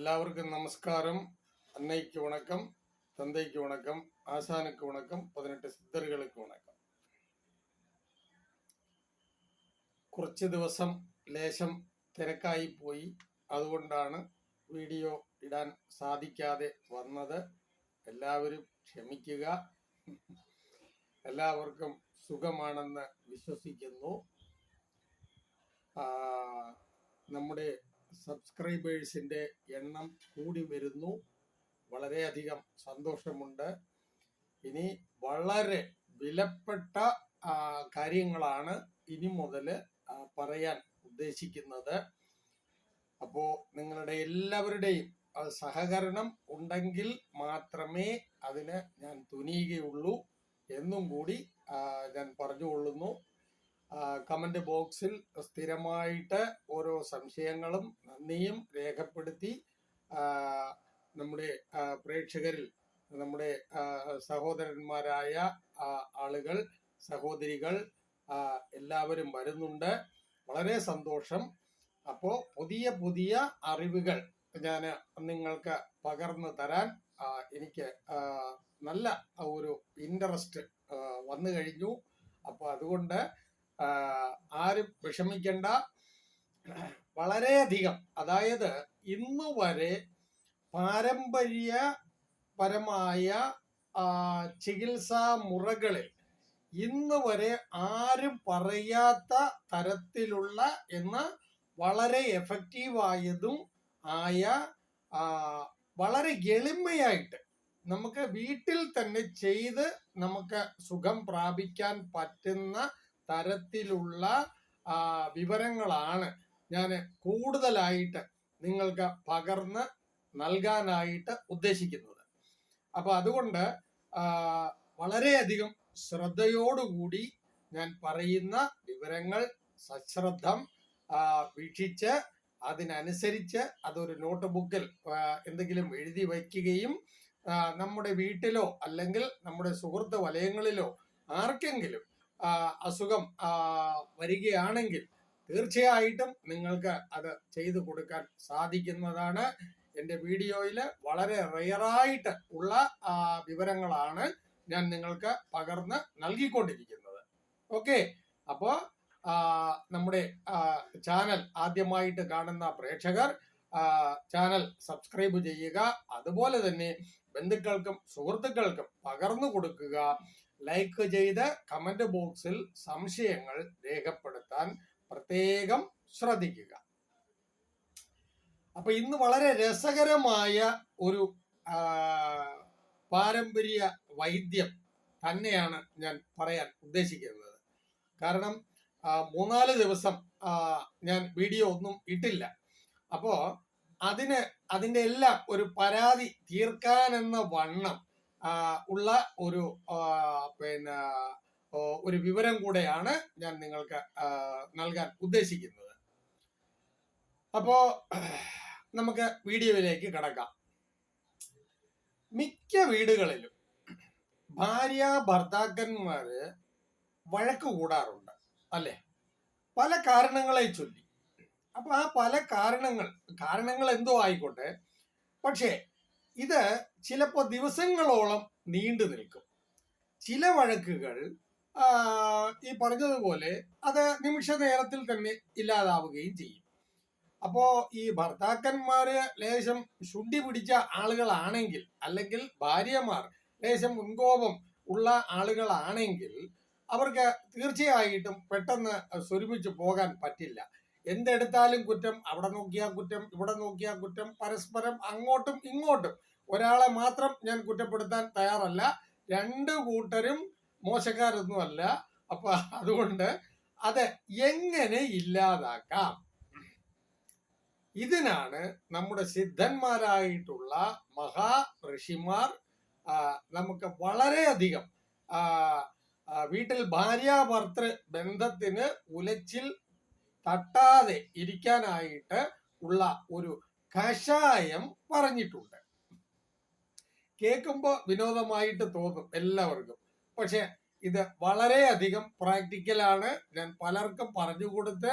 എല്ലാവർക്കും നമസ്കാരം. അന്നയ്ക്ക് വണക്കം തന്തയ്ക്ക് വണക്കം ആശാനക്ക് വണക്കം പതിനെട്ട് സിദ്ധറുകൾക്ക് വണക്കം. കുറച്ച് ദിവസം ലേശം തിരക്കായി പോയി. അതുകൊണ്ടാണ് വീഡിയോ ഇടാൻ സാധിക്കാതെ വന്നത്. എല്ലാവരും ക്ഷമിക്കുക. എല്ലാവർക്കും സുഖമാണെന്ന് വിശ്വസിക്കുന്നു. നമ്മുടെ സബ്സ്ക്രൈബേഴ്സിന്റെ എണ്ണം കൂടി വരുന്നു. വളരെയധികം സന്തോഷമുണ്ട്. ഇനി വളരെ വിലപ്പെട്ട കാര്യങ്ങളാണ് ഇനി മുതൽ പറയാൻ ഉദ്ദേശിക്കുന്നത്. അപ്പോൾ നിങ്ങളുടെ എല്ലാവരുടെയും സഹകരണം ഉണ്ടെങ്കിൽ മാത്രമേ അതിന് ഞാൻ തുനിയുകയുള്ളൂ എന്നും കൂടി ഞാൻ പറഞ്ഞുകൊള്ളുന്നു. കമന്റ് ബോക്സിൽ സ്ഥിരമായിട്ട് ഓരോ സംശയങ്ങളും നന്ദിയും രേഖപ്പെടുത്തി നമ്മുടെ പ്രേക്ഷകരിൽ നമ്മുടെ സഹോദരന്മാരായ ആളുകൾ സഹോദരികൾ എല്ലാവരും വരുന്നുണ്ട്. വളരെ സന്തോഷം. അപ്പോൾ പുതിയ പുതിയ അറിവുകൾ ഞാൻ നിങ്ങൾക്ക് പകർന്നു തരാൻ എനിക്ക് നല്ല ഒരു ഇൻട്രസ്റ്റ് വന്നു കഴിഞ്ഞു. അപ്പോൾ അതുകൊണ്ട് ആരും വിഷമിക്കണ്ട. വളരെയധികം. അതായത് ഇന്ന് വരെ പാരമ്പര്യപരമായ ചികിത്സാ മുറകളിൽ ഇന്ന് വരെ ആരും പറയാത്ത തരത്തിലുള്ള എന്ന് വളരെ എഫക്റ്റീവായതും ആയ വളരെ എളിമയായിട്ട് നമുക്ക് വീട്ടിൽ തന്നെ ചെയ്ത് നമുക്ക് സുഖം പ്രാപിക്കാൻ പറ്റുന്ന തരത്തിലുള്ള വിവരങ്ങളാണ് ഞാൻ കൂടുതലായിട്ട് നിങ്ങൾക്ക് പകർന്ന് നൽകാനായിട്ട് ഉദ്ദേശിക്കുന്നത്. അപ്പോൾ അതുകൊണ്ട് വളരെയധികം ശ്രദ്ധയോടുകൂടി ഞാൻ പറയുന്ന വിവരങ്ങൾ സശ്രദ്ധം വീക്ഷിച്ച് അതിനനുസരിച്ച് അതൊരു നോട്ട് ബുക്കിൽ എന്തെങ്കിലും എഴുതി വയ്ക്കുകയും നമ്മുടെ വീട്ടിലോ അല്ലെങ്കിൽ നമ്മുടെ സുഹൃത്ത് വലയങ്ങളിലോ ആർക്കെങ്കിലും അസുഖം വരികയാണെങ്കിൽ തീർച്ചയായിട്ടും നിങ്ങൾക്ക് അത് ചെയ്തു കൊടുക്കാൻ സാധിക്കുന്നതാണ്. എന്റെ വീഡിയോയിൽ വളരെ റെയറായിട്ട് ഉള്ള വിവരങ്ങളാണ് ഞാൻ നിങ്ങൾക്ക് പകർന്ന് നൽകിക്കൊണ്ടിരിക്കുന്നത്. ഓക്കെ? അപ്പോൾ നമ്മുടെ ചാനൽ ആദ്യമായിട്ട് കാണുന്ന പ്രേക്ഷകർ ചാനൽ സബ്സ്ക്രൈബ് ചെയ്യുക. അതുപോലെ തന്നെ ബന്ധുക്കൾക്കും സുഹൃത്തുക്കൾക്കും പകർന്നു കൊടുക്കുക. ലൈക്ക് ചെയ്ത് കമന്റ് ബോക്സിൽ സംശയങ്ങൾ രേഖപ്പെടുത്താൻ പ്രത്യേകം ശ്രദ്ധിക്കുക. അപ്പൊ ഇന്ന് വളരെ രസകരമായ ഒരു പാരമ്പര്യ വൈദ്യം തന്നെയാണ് ഞാൻ പറയാൻ ഉദ്ദേശിക്കുന്നത്. കാരണം മൂന്നാൽ ദിവസം ഞാൻ വീഡിയോ ഒന്നും ഇട്ടില്ല. അപ്പോ അതിന് അതിന്റെ എല്ലാം ഒരു പരാതി തീർക്കാനെന്ന വണ്ണം ഉള്ള ഒരു പിന്നെ ഒരു വിവരം കൂടെയാണ് ഞാൻ നിങ്ങൾക്ക് നൽകാൻ ഉദ്ദേശിക്കുന്നത്. അപ്പോ നമുക്ക് വീഡിയോയിലേക്ക് കടക്കാം. മിക്ക വീടുകളിലും ഭാര്യ ഭർത്താക്കന്മാര് വഴക്ക് കൂടാറുണ്ട് അല്ലെ? പല കാരണങ്ങളെ ചൊല്ലി. അപ്പൊ ആ പല കാരണങ്ങൾ കാരണങ്ങൾ എന്തോ ആയിക്കോട്ടെ. പക്ഷേ ഇത് ചിലപ്പോൾ ദിവസങ്ങളോളം നീണ്ടു നിൽക്കും. ചില വഴക്കുകൾ ഈ പറഞ്ഞതുപോലെ അത് നിമിഷ നേരത്തിൽ തന്നെ ഇല്ലാതാവുകയും ചെയ്യും. അപ്പോ ഈ ഭർത്താക്കന്മാര് ലേശം ശുണ്ടി പിടിച്ച ആളുകളാണെങ്കിൽ അല്ലെങ്കിൽ ഭാര്യമാർ ലേശം മുൻകോപം ഉള്ള ആളുകളാണെങ്കിൽ അവർക്ക് തീർച്ചയായിട്ടും പെട്ടെന്ന് സ്വരുമിച്ച് പോകാൻ പറ്റില്ല. എന്തെടുത്താലും കുറ്റം അവിടെ നോക്കിയാൽ കുറ്റം ഇവിടെ നോക്കിയാൽ കുറ്റം പരസ്പരം അങ്ങോട്ടും ഇങ്ങോട്ടും. ഒരാളെ മാത്രം ഞാൻ കുറ്റപ്പെടുത്താൻ തയ്യാറല്ല. രണ്ടു കൂട്ടരും മോശക്കാരൊന്നുമല്ല. അപ്പൊ അതുകൊണ്ട് അത് എങ്ങനെ ഇല്ലാതാക്കാം? ഇതിനാണ് നമ്മുടെ സിദ്ധന്മാരായിട്ടുള്ള മഹാ ഋഷിമാർ നമുക്ക് വളരെയധികം വീട്ടിൽ ഭാര്യ ഭർത്തൃ ബന്ധത്തിന് ഉലച്ചിൽ തട്ടാതെ ഇരിക്കാനായിട്ട് ഉള്ള ഒരു കഷായം പറഞ്ഞിട്ടുണ്ട്. കേൾക്കുമ്പോൾ വിനോദമായിട്ട് തോന്നും എല്ലാവർക്കും. പക്ഷെ ഇത് വളരെയധികം പ്രാക്ടിക്കലാണ് ഞാൻ പലർക്കും പറഞ്ഞു കൊടുത്ത്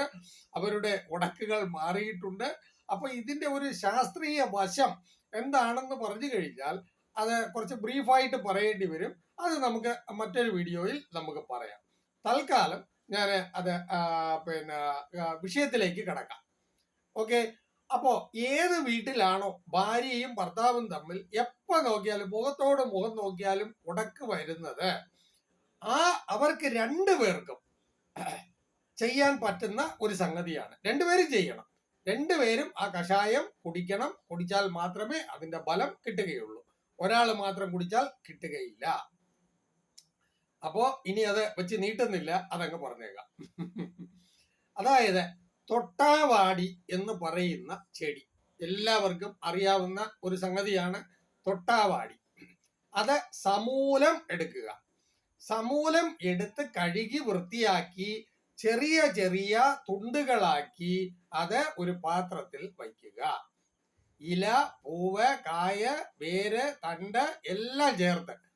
അവരുടെ ഉടക്കുകൾ മാറിയിട്ടുണ്ട്. അപ്പൊ ഇതിന്റെ ഒരു ശാസ്ത്രീയ വശം എന്താണെന്ന് പറഞ്ഞു കഴിഞ്ഞാൽ അത് കുറച്ച് ബ്രീഫായിട്ട് പറയേണ്ടി വരും. അത് നമുക്ക് മറ്റൊരു വീഡിയോയിൽ നമുക്ക് പറയാം. തൽക്കാലം ഞാൻ അത് പിന്നെ വിഷയത്തിലേക്ക് കിടക്കാം. ഓക്കെ? അപ്പോ ഏത് വീട്ടിലാണോ ഭാര്യയും ഭർത്താവും തമ്മിൽ എപ്പോ നോക്കിയാലും മുഖത്തോട് മുഖം നോക്കിയാലും ഉടക്ക് വരുന്നത് ആ അവർക്ക് രണ്ടുപേർക്കും ചെയ്യാൻ പറ്റുന്ന ഒരു സംഗതിയാണ്. രണ്ടുപേരും ചെയ്യണം. രണ്ടുപേരും ആ കഷായം കുടിക്കണം. കുടിച്ചാൽ മാത്രമേ അതിന്റെ ബലം കിട്ടുകയുള്ളൂ. ഒരാൾ മാത്രം കുടിച്ചാൽ കിട്ടുകയില്ല. അപ്പോ ഇനി അത് വെച്ച് നീട്ടുന്നില്ല അതങ്ങ് പറഞ്ഞേക്കാം. അതായത് തൊട്ടാവാടി എന്ന് പറയുന്ന ചെടി. എല്ലാവർക്കും അറിയാവുന്ന ഒരു സംഗതിയാണ് തൊട്ടാവാടി. അത് സമൂലം എടുക്കുക. സമൂലം എടുത്ത് കഴുകി വൃത്തിയാക്കി ചെറിയ ചെറിയ തുണ്ടുകളാക്കി അത് ഒരു പാത്രത്തിൽ വയ്ക്കുക. ഇല പൂവ് കായ വേര് തണ്ട് എല്ലാം ചേർത്ത്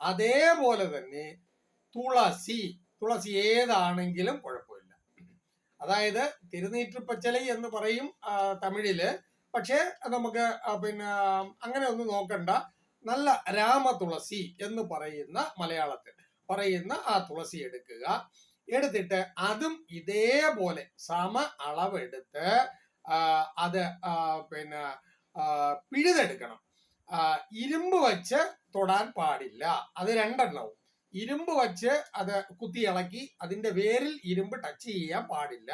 അതേപോലെ തന്നെ തുളസി തുളസി ഏതാണെങ്കിലും കുഴപ്പമില്ല. അതായത് തിരുനീற்றுപ്പച്ചലൈ എന്ന് പറയും തമിഴിൽ. പക്ഷേ നമുക്ക് പിന്നെ അങ്ങനെ ഒന്നും നോക്കണ്ട. നല്ല രാമ തുളസി എന്ന് പറയുന്ന മലയാളത്തിൽ പറയുന്ന ആ തുളസി എടുക്കുക. എടുത്തിട്ട് അതും ഇതേപോലെ സമ അളവെടുത്ത് അത് പിന്നെ പിഴുതെടുക്കണം. ഇരുമ്പ് വച്ച് തൊടാൻ പാടില്ല. അത് രണ്ടെണ്ണവും. ഇരുമ്പ് വച്ച് അത് കുത്തി ഇളക്കി അതിന്റെ വേരിൽ ഇരുമ്പ് ടച്ച് ചെയ്യാൻ പാടില്ല.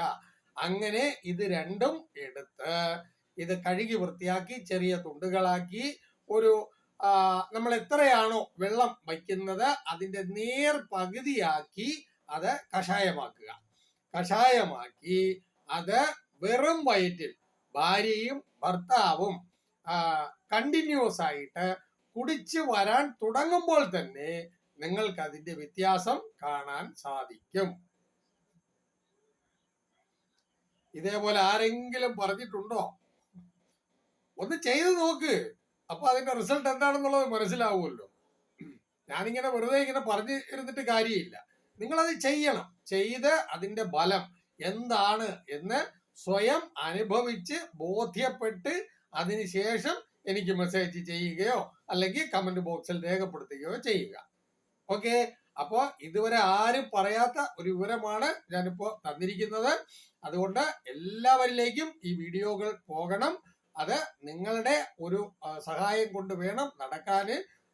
അങ്ങനെ ഇത് രണ്ടും എടുത്ത് ഇത് കഴുകി വൃത്തിയാക്കി ചെറിയ തുണ്ടുകളാക്കി ഒരു നമ്മൾ എത്രയാണോ വെള്ളം വയ്ക്കുന്നത് അതിന്റെ നേർ പകുതിയാക്കി അത് കഷായമാക്കുക. കഷായമാക്കി അത് വെറും വയറ്റിൽ ഭാര്യയും ഭർത്താവും കണ്ടിന്യൂസ് ആയിട്ട് കുടിച്ച് വരാൻ തുടങ്ങുമ്പോൾ തന്നെ നിങ്ങൾക്ക് അതിന്റെ വ്യത്യാസം കാണാൻ സാധിക്കും. ഇതേപോലെ ആരെങ്കിലും പറഞ്ഞിട്ടുണ്ടോ? ഒന്ന് ചെയ്തു നോക്ക്. അപ്പൊ അതിന്റെ റിസൾട്ട് എന്താണെന്നുള്ളത് മനസ്സിലാവുമല്ലോ. ഞാനിങ്ങനെ വെറുതെ ഇങ്ങനെ പറഞ്ഞു ഇരുന്നിട്ട് കാര്യമില്ല. അത് ചെയ്യണം. ചെയ്ത് അതിന്റെ ബലം എന്താണ് എന്ന് സ്വയം അനുഭവിച്ച് ബോധ്യപ്പെട്ട് അതിനുശേഷം എനിക്ക് മെസ്സേജ് ചെയ്യുകയോ അല്ലെങ്കിൽ കമന്റ് ബോക്സിൽ രേഖപ്പെടുത്തുകയോ ചെയ്യുക. ഓക്കെ അപ്പോൾ ഇതുവരെ ആരും പറയാത്ത ഒരു വിവരമാണ് ഞാനിപ്പോ തന്നിരിക്കുന്നത്. അതുകൊണ്ട് എല്ലാവരിലേക്കും ഈ വീഡിയോകൾ പോകണം. അത് നിങ്ങളുടെ ഒരു സഹായം കൊണ്ട് വേണം നടക്കാൻ.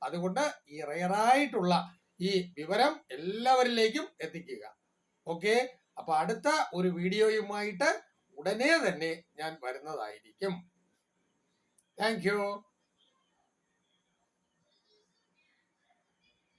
അതുകൊണ്ട് ഈ റയറായിട്ടുള്ള ഈ വിവരം എല്ലാവരിലേക്കും എത്തിക്കുക. ഓക്കെ അപ്പൊ അടുത്ത ഒരു വീഡിയോയുമായിട്ട് ഉടനെ തന്നെ ഞാൻ വരുന്നതായിരിക്കും. Thank you.